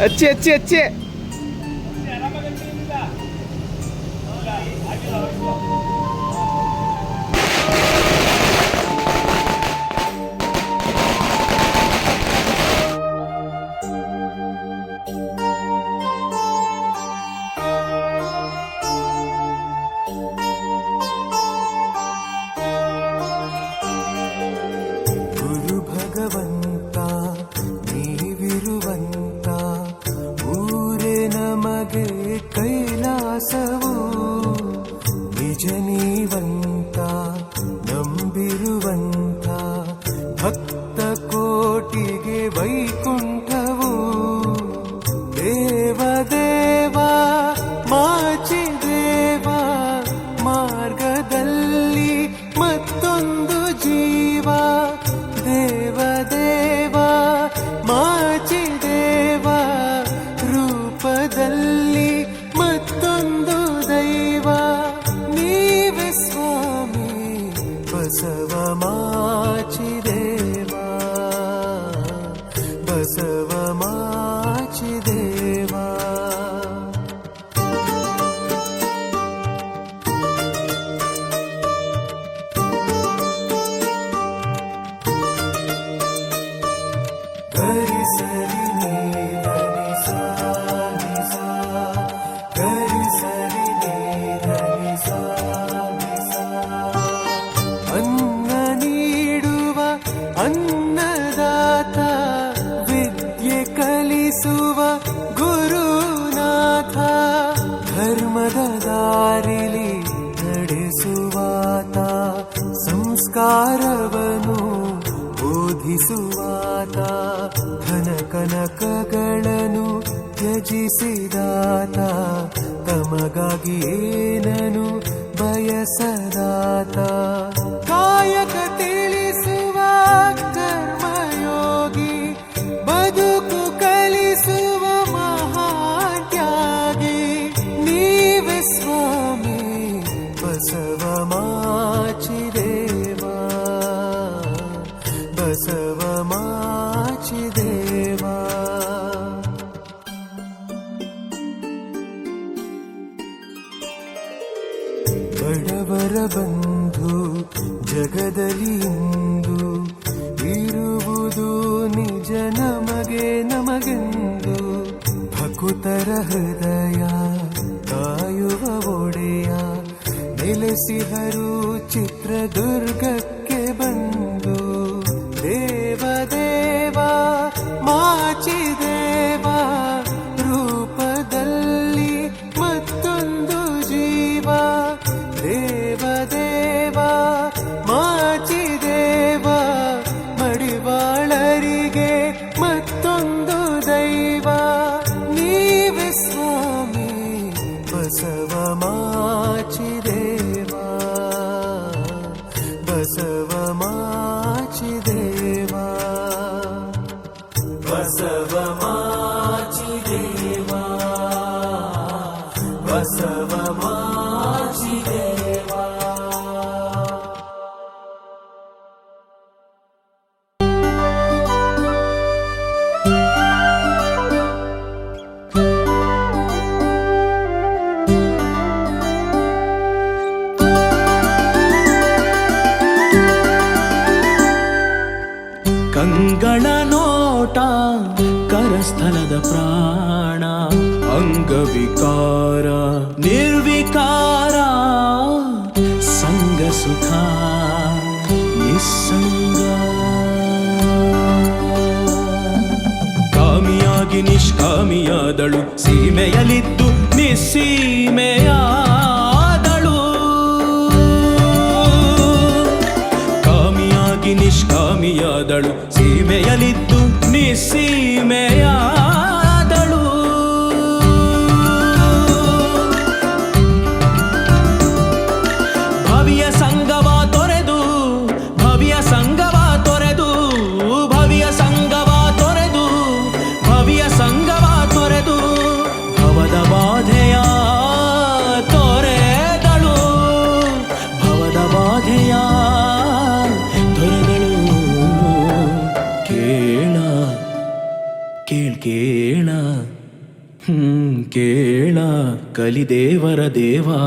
아찌 아찌. 아찌 भगवन् జీవంతా बसव माची देवा बसव माची देवा. घरी सरी ಧರ್ಮದ ದಾರಿಲಿ ನಡೆಸುವಾತ ಸಂಸ್ಕಾರವನು ಬೋಧಿಸುವಾತ ಧನ ಕನಕಗಳನ್ನು ತ್ಯಜಿಸಿದಾತ ತಮಗಾಗಿ ಏನನು ಬಯಸದಾತ. ಕಾಯಕ ಬಡವರ ಬಂಧು ಜಗದಲ್ಲಿ ಇಂದು ಇರುವುದು ನಿಜ ನಮಗೆ ನಮಗೆಂದು ಭಕುತರ ಹೃದಯ ಕಾಯುವ ಒಡೆಯ ನೆಲೆಸಿಹರು ಚಿತ್ರದುರ್ಗಕ್ಕೆ. ಕಂಗಳ ನೋಟ ಕರಸ್ಥಲದ ಪ್ರಾಣ. ಅಂಗವಿಕಾರ ನಿರ್ವಿಕಾರ ಸಂಗ ಸುಖ ನಿಸ್ಸಂಗ. ಕಾಮಿಯಾಗಿ ನಿಷ್ಕಾಮಿಯಾದಳು ಸೀಮೆಯಲಿದ್ದು ನಿಸ್ಸೀಮೆಯಾದಳು. ಕಾಮಿಯಾಗಿ ನಿಷ್ಕಾಮಿಯಾದಳು కలిదేవర దేవా.